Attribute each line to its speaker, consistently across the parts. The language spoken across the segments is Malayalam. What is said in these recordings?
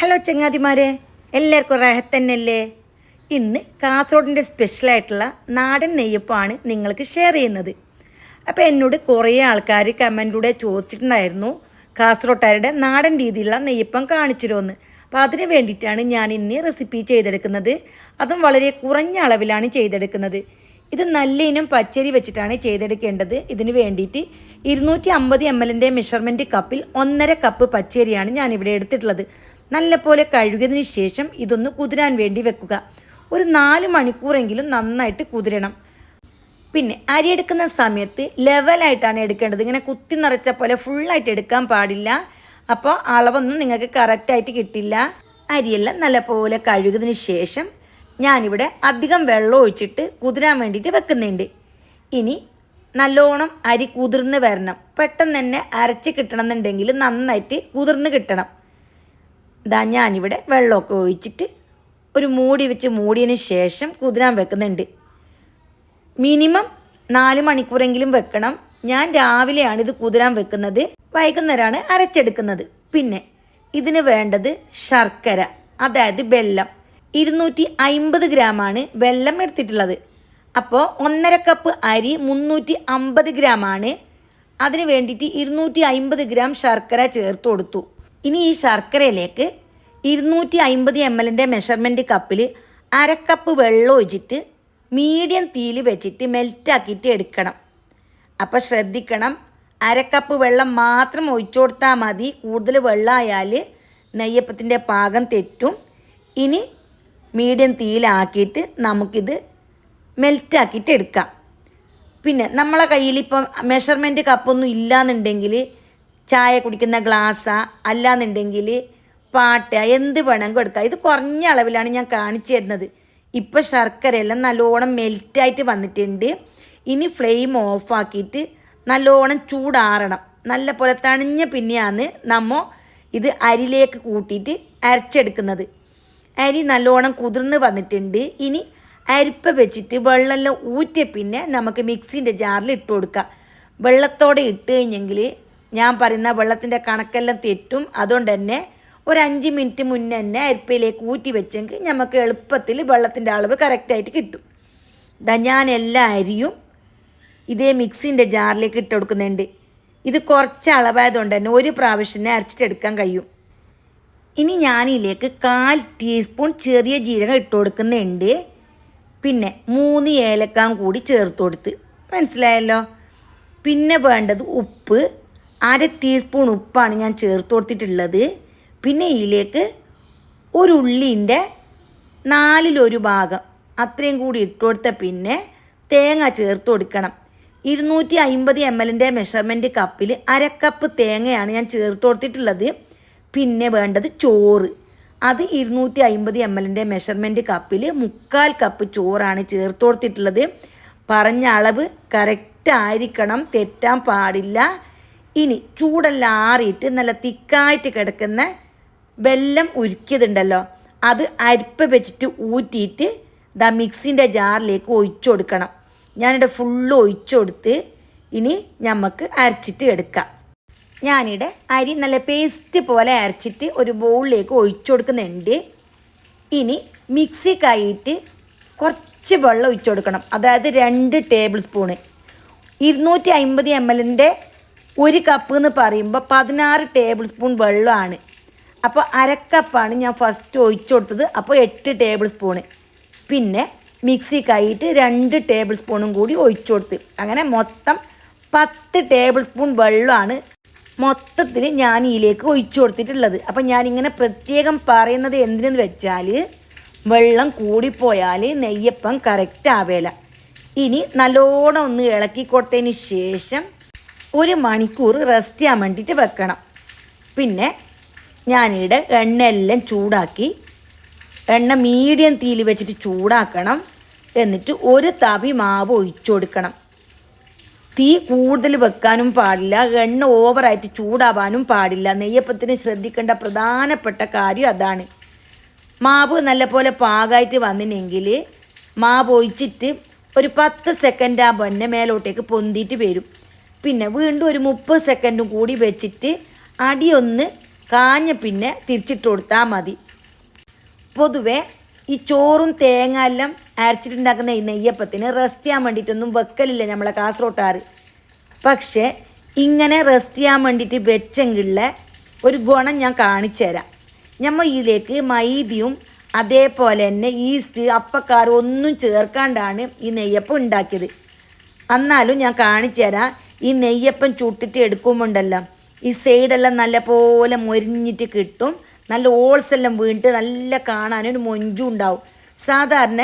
Speaker 1: ഹലോ ചങ്ങാതിമാരെ. എല്ലാവർക്കും റഹത്തന്നല്ലേ ഇന്ന് കാസർഗോഡിന്റെ സ്പെഷ്യലായിട്ടുള്ള നാടൻ നെയ്യപ്പമാണ് നിങ്ങൾക്ക് ഷെയർ ചെയ്യുന്നത്. അപ്പോൾ എന്നോട് കുറേ ആൾക്കാർ കമന്റിലൂടെ ചോദിച്ചിട്ടുണ്ടായിരുന്നു കാസർഗോട്ടുകാരുടെ നാടൻ രീതിയിലുള്ള നെയ്യപ്പം കാണിച്ചിരുമെന്ന് അപ്പോൾ അതിന് വേണ്ടിയിട്ടാണ് ഞാൻ ഇന്ന് റെസിപ്പി ചെയ്തെടുക്കുന്നത്. അതും വളരെ കുറഞ്ഞ അളവിലാണ് ചെയ്തെടുക്കുന്നത്. ഇത് നല്ല ഇനം പച്ചരി വെച്ചിട്ടാണ് ചെയ്തെടുക്കേണ്ടത്. ഇതിന് വേണ്ടിയിട്ട് ഇരുന്നൂറ്റി അമ്പത് എം എല്ലിന്റെ മെഷർമെന്റ് കപ്പിൽ ഒന്നര കപ്പ് പച്ചരിയാണ് ഞാനിവിടെ എടുത്തിട്ടുള്ളത്. നല്ലപോലെ കഴുകിയതിന് ശേഷം ഇതൊന്ന് കുതിരാൻ വേണ്ടി വെക്കുക. ഒരു നാല് മണിക്കൂറെങ്കിലും നന്നായിട്ട് കുതിരണം. പിന്നെ അരി എടുക്കുന്ന സമയത്ത് ലെവലായിട്ടാണ് എടുക്കേണ്ടത്. ഇങ്ങനെ കുത്തി നിറച്ച പോലെ ഫുള്ളായിട്ട് എടുക്കാൻ പാടില്ല. അപ്പോൾ അളവൊന്നും നിങ്ങൾക്ക് കറക്റ്റായിട്ട് കിട്ടില്ല. അരിയെല്ലാം നല്ലപോലെ കഴുകിയതിന് ശേഷം ഞാനിവിടെ അധികം വെള്ളം ഒഴിച്ചിട്ട് കുതിരാൻ വേണ്ടിയിട്ട് വെക്കുന്നുണ്ട്. ഇനി നല്ലോണം അരി കുതിർന്ന് വരണം. പെട്ടെന്ന് തന്നെ അരച്ച് കിട്ടണമെന്നുണ്ടെങ്കിൽ നന്നായിട്ട് കുതിർന്ന് കിട്ടണം. ഇതാ ഞാനിവിടെ വെള്ളമൊക്കെ ഒഴിച്ചിട്ട് ഒരു മൂടി വെച്ച് മൂടിയതിന് ശേഷം കുതിരാൻ വെക്കുന്നുണ്ട്. മിനിമം നാല് മണിക്കൂറെങ്കിലും വെക്കണം. ഞാൻ രാവിലെയാണ് ഇത് കുതിരാൻ വെക്കുന്നത്. വൈകുന്നേരമാണ് അരച്ചെടുക്കുന്നത്. പിന്നെ ഇതിന് വേണ്ടത് ശർക്കര അതായത് വെല്ലം. ഇരുന്നൂറ്റി അമ്പത് ഗ്രാമാണ് വെല്ലം എടുത്തിട്ടുള്ളത്. അപ്പോൾ ഒന്നര കപ്പ് അരി മുന്നൂറ്റി അമ്പത് ഗ്രാമാണ്. അതിന് വേണ്ടിയിട്ട് ഇരുന്നൂറ്റി അമ്പത് ഗ്രാം ശർക്കര ചേർത്ത് കൊടുത്തു. ഇനി ഈ ശർക്കരയിലേക്ക് ഇരുന്നൂറ്റി അമ്പത് എം എല്ലിന്റെ മെഷർമെന്റ് കപ്പിൽ അരക്കപ്പ് വെള്ളം ഒഴിച്ചിട്ട് മീഡിയം തീയിൽ വെച്ചിട്ട് മെൽറ്റാക്കിയിട്ട് എടുക്കണം. അപ്പോൾ ശ്രദ്ധിക്കണം അരക്കപ്പ് വെള്ളം മാത്രം ഒഴിച്ചു കൊടുത്താൽ മതി. കൂടുതൽ വെള്ളമായാൽ നെയ്യപ്പത്തിന്റെ പാകം തെറ്റും. ഇനി മീഡിയം തീയിലാക്കിയിട്ട് നമുക്കിത് മെൽറ്റാക്കിയിട്ട് എടുക്കാം. പിന്നെ നമ്മളെ കയ്യിൽ ഇപ്പം മെഷർമെന്റ് കപ്പൊന്നും ഇല്ലാന്നുണ്ടെങ്കിൽ ചായ കുടിക്കുന്ന ഗ്ലാസ് അല്ലാന്നുണ്ടെങ്കിൽ പാട്ട എന്ത് വേണം കൊടുക്കുക ഇത് കുറഞ്ഞ അളവിലാണ് ഞാൻ കാണിച്ചു തരുന്നത്. ഇപ്പം ശർക്കരയെല്ലാം നല്ലോണം മെൽറ്റായിട്ട് വന്നിട്ടുണ്ട്. ഇനി ഫ്ലെയിം ഓഫാക്കിയിട്ട് നല്ലോണം ചൂടാറണം. നല്ല പോലെ തണിഞ്ഞ പിന്നെയാണ് നമ്മൾ ഇത് അരിയിലേക്ക് കൂട്ടിയിട്ട് അരച്ചെടുക്കുന്നത്. അരി നല്ലോണം കുതിർന്ന് വന്നിട്ടുണ്ട്. ഇനി അരിപ്പ വെച്ചിട്ട് വെള്ളമെല്ലാം ഊറ്റിയ പിന്നെ നമുക്ക് മിക്സിന്റെ ജാറിൽ ഇട്ട് കൊടുക്കാം. വെള്ളത്തോടെ ഇട്ട് കഴിഞ്ഞെങ്കിൽ ഞാൻ പറയുന്ന വെള്ളത്തിന്റെ കണക്കെല്ലാം തെറ്റും. അതുകൊണ്ട് തന്നെ ഒരു അഞ്ച് മിനിറ്റ് മുന്നേ തന്നെ അരിപ്പയിലേക്ക് ഊറ്റി വെച്ചെങ്കിൽ നമുക്ക് എളുപ്പത്തിൽ വെള്ളത്തിന്റെ അളവ് കറക്റ്റായിട്ട് കിട്ടും. ഇതാ ഞാൻ എല്ലാ അരിയും ഇതേ മിക്സിന്റെ ജാറിലേക്ക് ഇട്ട് കൊടുക്കുന്നുണ്ട്. ഇത് കുറച്ച് അളവായതുകൊണ്ട് തന്നെ ഒരു പ്രാവശ്യം തന്നെ അരച്ചിട്ടെടുക്കാൻ കഴിയും. ഇനി ഞാനിതിലേക്ക് കാൽ ടീസ്പൂൺ ചെറിയ ജീരകം ഇട്ട് കൊടുക്കുന്നുണ്ട്. പിന്നെ മൂന്ന് ഏലക്കാം കൂടി ചേർത്ത് കൊടുത്ത്. മനസ്സിലായല്ലോ? പിന്നെ വേണ്ടത് ഉപ്പ്. അര ടീസ്പൂൺ ഉപ്പാണ് ഞാൻ ചേർത്ത് കൊടുത്തിട്ടുള്ളത്. പിന്നെ ഇതിലേക്ക് ഒരു ഉള്ളിന്റെ നാലിലൊരു ഭാഗം അത്രയും കൂടി ഇട്ട് കൊടുത്ത പിന്നെ തേങ്ങ ചേർത്ത് കൊടുക്കണം. ഇരുന്നൂറ്റി അമ്പത് എം എല്ലിന്റെ മെഷർമെന്റ് കപ്പിൽ അരക്കപ്പ് തേങ്ങയാണ് ഞാൻ ചേർത്ത് കൊടുത്തിട്ടുള്ളത്. പിന്നെ വേണ്ടത് ചോറ്. അത് ഇരുന്നൂറ്റി അമ്പത് എം എല്ലിന്റെ മെഷർമെന്റ് കപ്പിൽ മുക്കാൽ കപ്പ് ചോറാണ് ചേർത്ത് കൊടുത്തിട്ടുള്ളത്. പറഞ്ഞ അളവ് കറക്റ്റ് ആയിരിക്കണം തെറ്റാൻ പാടില്ല. ഇനി ചൂടെല്ലാം ആറിയിട്ട് നല്ല തിക്കായിട്ട് കിടക്കുന്ന വെല്ലം ഉരുക്കിയതുണ്ടല്ലോ. അത് അരിപ്പ വെച്ചിട്ട് ഊറ്റിയിട്ട് ദാ മിക്സിന്റെ ജാറിലേക്ക് ഒഴിച്ചു കൊടുക്കണം. ഞാനിവിടെ ഫുള്ള് ഒഴിച്ചു കൊടുത്ത് ഇനി നമുക്ക് അരച്ചിട്ട് എടുക്കാം. ഞാനിവിടെ അരി നല്ല പേസ്റ്റ് പോലെ അരച്ചിട്ട് ഒരു ബൗളിലേക്ക് ഒഴിച്ചു കൊടുക്കുന്നുണ്ട്. ഇനി മിക്സി കൈയിട്ട് കുറച്ച് വെള്ളം ഒഴിച്ചു കൊടുക്കണം. അതായത് രണ്ട് ടേബിൾ സ്പൂണ്. ഇരുന്നൂറ്റി അമ്പത് എം എല്ലിന്റെ ഒരു കപ്പ് എന്ന് പറയുമ്പോൾ പതിനാറ് ടേബിൾ സ്പൂൺ വെള്ളമാണ് അപ്പോൾ അരക്കപ്പാണ് ഞാൻ ഫസ്റ്റ് ഒഴിച്ചു കൊടുത്തത്. അപ്പോൾ എട്ട് ടേബിൾ സ്പൂണ് പിന്നെ മിക്സി കൈയിട്ട് രണ്ട് ടേബിൾ സ്പൂണും കൂടി ഒഴിച്ചു കൊടുത്ത്. അങ്ങനെ മൊത്തം പത്ത് ടേബിൾ സ്പൂൺ വെള്ളമാണ് മൊത്തത്തിൽ ഞാൻ ഇതിലേക്ക് ഒഴിച്ചു കൊടുത്തിട്ടുള്ളത്. അപ്പം ഞാനിങ്ങനെ പ്രത്യേകം പറയുന്നത് എന്തിനെന്ന് വെച്ചാൽ വെള്ളം കൂടിപ്പോയാൽ നെയ്യപ്പം കറക്റ്റ് ആവേല. ഇനി നല്ലോണം ഒന്ന് ഇളക്കി കൊടുത്തതിന് ശേഷം ഒരു മണിക്കൂർ റെസ്റ്റ് ചെയ്യാൻ വേണ്ടിയിട്ട് വെക്കണം. പിന്നെ ഞാനിവിടെ എണ്ണയെല്ലാം ചൂടാക്കി എണ്ണ മീഡിയം തീയിൽ വെച്ചിട്ട് ചൂടാക്കണം. എന്നിട്ട് ഒരു തവി മാവ് ഒഴിച്ചു കൊടുക്കണം. തീ കൂടുതൽ വെക്കാനും പാടില്ല എണ്ണ ഓവറായിട്ട് ചൂടാവാനും പാടില്ല. നെയ്യപ്പത്തിന് ശ്രദ്ധിക്കേണ്ട പ്രധാനപ്പെട്ട കാര്യം അതാണ്. മാവ് നല്ലപോലെ പാകമായിട്ട് വന്നിനെങ്കിൽ മാവ് ഒഴിച്ചിട്ട് ഒരു പത്ത് സെക്കൻഡ് ആ പൊന്നെ മേലോട്ടേക്ക് പൊന്തിയിട്ട് വരും. പിന്നെ വീണ്ടും ഒരു മുപ്പത് സെക്കൻഡും കൂടി വെച്ചിട്ട് അടിയൊന്ന് കാഞ്ഞ പിന്നെ തിരിച്ചിട്ട് കൊടുത്താൽ മതി. പൊതുവെ ഈ ചോറും തേങ്ങ എല്ലാം അരച്ചിട്ടുണ്ടാക്കുന്ന ഈ നെയ്യപ്പത്തിന് റെസ്റ്റ് ചെയ്യാൻ വേണ്ടിയിട്ടൊന്നും വെക്കലില്ല നമ്മളെ കാസർഗോട്ടാർ പക്ഷേ ഇങ്ങനെ റെസ്റ്റ് ചെയ്യാൻ വേണ്ടിയിട്ട് വെച്ചെങ്കിലുള്ള ഒരു ഗുണം ഞാൻ കാണിച്ചു തരാം. നമ്മൾ ഇതിലേക്ക് മൈദിയും അതേപോലെ തന്നെ ഈസ്റ്റ് അപ്പക്കാരും ഒന്നും ചേർക്കാണ്ടാണ് ഈ നെയ്യപ്പം ഉണ്ടാക്കിയത്. എന്നാലും ഞാൻ കാണിച്ചു തരാം ഈ നെയ്യപ്പം ചുട്ടിട്ട് എടുക്കുമ്പോണ്ടല്ലോ ഈ സൈഡെല്ലാം നല്ല പോലെ മൊരിഞ്ഞിട്ട് കിട്ടും. നല്ല ഓൾസ് എല്ലാം വീണിട്ട് നല്ല കാണാനൊരു മൊഞ്ചും ഉണ്ടാവും. സാധാരണ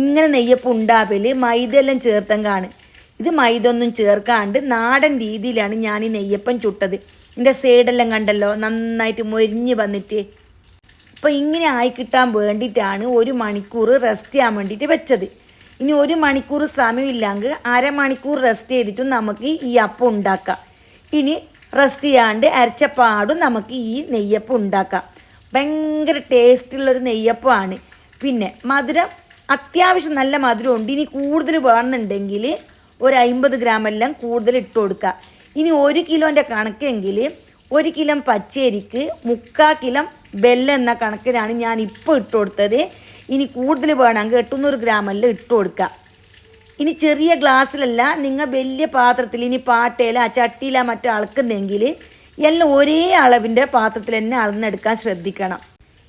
Speaker 1: ഇങ്ങനെ നെയ്യപ്പം ഉണ്ടാവൽ മൈദയെല്ലാം കാണും. ഇത് മൈദ ഒന്നും ചേർക്കാണ്ട് നാടൻ രീതിയിലാണ് ഞാൻ ഈ നെയ്യപ്പം ചുട്ടത്. എന്റെ സൈഡെല്ലാം കണ്ടല്ലോ നന്നായിട്ട് മൊരിഞ്ഞ് വന്നിട്ട്. അപ്പോൾ ഇങ്ങനെ ആയി കിട്ടാൻ വേണ്ടിയിട്ടാണ് ഒരു മണിക്കൂർ റെസ്റ്റ് ചെയ്യാൻ വേണ്ടിയിട്ട് വെച്ചത്. ഇനി ഒരു മണിക്കൂർ സമയമില്ലെങ്കിൽ അരമണിക്കൂർ റെസ്റ്റ് ചെയ്തിട്ടും നമുക്ക് ഈ അപ്പം ഉണ്ടാക്കാം. ഇനി റെസ്റ്റ് ചെയ്യാണ്ട് അരച്ചപ്പാടും നമുക്ക് ഈ നെയ്യപ്പം ഉണ്ടാക്കാം. ഭയങ്കര ടേസ്റ്റുള്ളൊരു നെയ്യപ്പമാണ്. പിന്നെ മധുരം അത്യാവശ്യം നല്ല മധുരമുണ്ട്. ഇനി കൂടുതൽ വേണമെന്നുണ്ടെങ്കിൽ ഒരു അമ്പത് ഗ്രാമെല്ലാം കൂടുതൽ ഇട്ട് കൊടുക്കുക ഇനി ഒരു കിലോന്റെ കണക്കെങ്കിൽ ഒരു കിലോ പച്ചരിക്ക് മുക്കാൽ കിലോ ബെല്ല എന്ന കണക്കിനാണ് ഞാൻ ഇപ്പോൾ ഇട്ട് കൊടുത്തത്. ഇനി കൂടുതൽ വേണമെങ്കിൽ എട്ടുന്നൂറ് ഗ്രാമെല്ലാം ഇട്ട് കൊടുക്കുക. ഇനി ചെറിയ ഗ്ലാസ്സിലല്ല നിങ്ങൾ വലിയ പാത്രത്തിൽ ഇനി പാട്ടയില ചട്ടിയില മറ്റോ അളക്കുന്നെങ്കിൽ എല്ലാം ഒരേ അളവിന്റെ പാത്രത്തിൽ തന്നെ അളന്നെടുക്കാൻ ശ്രദ്ധിക്കണം.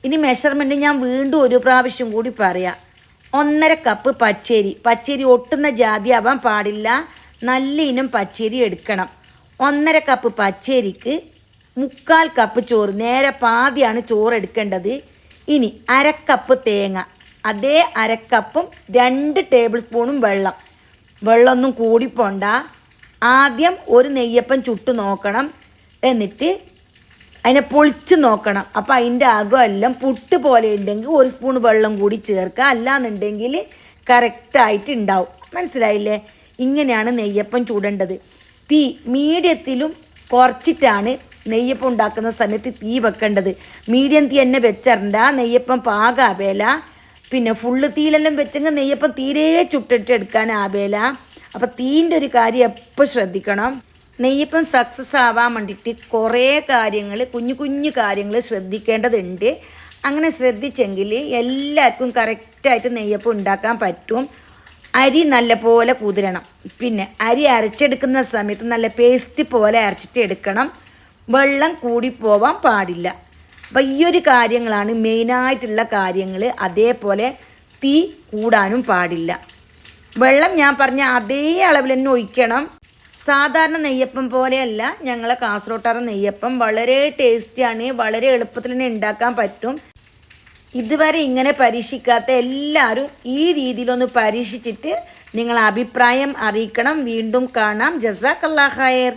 Speaker 1: ഇനി മെഷർമെന്റ് ഞാൻ വീണ്ടും ഒരു പ്രാവശ്യം കൂടി പറയാം. ഒന്നര കപ്പ് പച്ചരി. പച്ചരി ഒട്ടുന്ന ജാതി ആവാൻ പാടില്ല. നല്ല ഇനം പച്ചരി എടുക്കണം. ഒന്നര കപ്പ് പച്ചരിക്ക് മുക്കാൽ കപ്പ് ചോറ്. നേരെ പാതിയാണ് ചോറ് എടുക്കേണ്ടത്. ഇനി അരക്കപ്പ് തേങ്ങ. അതേ അരക്കപ്പും രണ്ട് ടേബിൾ സ്പൂണും വെള്ളം. വെള്ളമൊന്നും കൂടിപ്പോണ്ട. ആദ്യം ഒരു നെയ്യപ്പം ചുട്ട് നോക്കണം. എന്നിട്ട് അതിനെ പൊളിച്ച് നോക്കണം. അപ്പോൾ അതിന്റെ അകം എല്ലാം പുട്ട് പോലെ ഉണ്ടെങ്കിൽ ഒരു സ്പൂൺ വെള്ളം കൂടി ചേർക്കുക. അല്ലാന്നുണ്ടെങ്കിൽ കറക്റ്റായിട്ട് ഉണ്ടാവും. മനസ്സിലായില്ലേ? ഇങ്ങനെയാണ് നെയ്യപ്പം ചൂടേണ്ടത്. തീ മീഡിയത്തിലും കുറച്ചിട്ടാണ് നെയ്യപ്പം ഉണ്ടാക്കുന്ന സമയത്ത് തീ വെക്കേണ്ടത്. മീഡിയം തീ തന്നെ വെച്ചറണ്ട നെയ്യപ്പം പാകാവേല പിന്നെ ഫുള്ള് തീയിലെല്ലാം വെച്ചെങ്കിൽ നെയ്യപ്പം തീരെ ചുട്ടിട്ട് എടുക്കാൻ ആവേല. അപ്പം തീന്റെ ഒരു കാര്യം എപ്പോൾ ശ്രദ്ധിക്കണം? നെയ്യപ്പം സക്സസ് ആവാൻ വേണ്ടിയിട്ട് കുറേ കാര്യങ്ങൾ കുഞ്ഞു കുഞ്ഞു കാര്യങ്ങൾ ശ്രദ്ധിക്കേണ്ടതുണ്ട്. അങ്ങനെ ശ്രദ്ധിച്ചെങ്കിൽ എല്ലാവർക്കും കറക്റ്റായിട്ട് നെയ്യപ്പം ഉണ്ടാക്കാൻ പറ്റും. അരി നല്ല പോലെ കുതിരണം. പിന്നെ അരി അരച്ചെടുക്കുന്ന സമയത്ത് നല്ല പേസ്റ്റ് പോലെ അരച്ചിട്ട് എടുക്കണം. വെള്ളം കൂടിപ്പോവാൻ പാടില്ല. അപ്പം ഈ ഒരു കാര്യങ്ങളാണ് മെയിനായിട്ടുള്ള കാര്യങ്ങൾ. അതേപോലെ തീ കൂടാനും പാടില്ല. വെള്ളം ഞാൻ പറഞ്ഞ അതേ അളവിൽ തന്നെ ഒഴിക്കണം. സാധാരണ നെയ്യപ്പം പോലെയല്ല ഞങ്ങളെ കാസർഗോട്ടാറ നെയ്യപ്പം. വളരെ ടേസ്റ്റിയാണ് വളരെ എളുപ്പത്തിൽ തന്നെ ഉണ്ടാക്കാൻ പറ്റും. ഇതുവരെ ഇങ്ങനെ പരീക്ഷിക്കാത്ത എല്ലാവരും ഈ രീതിയിലൊന്ന് പരീക്ഷിച്ചിട്ട് നിങ്ങൾ അഭിപ്രായം അറിയിക്കണം. വീണ്ടും കാണാം. ജസാക്കല്ലാ ഖയർ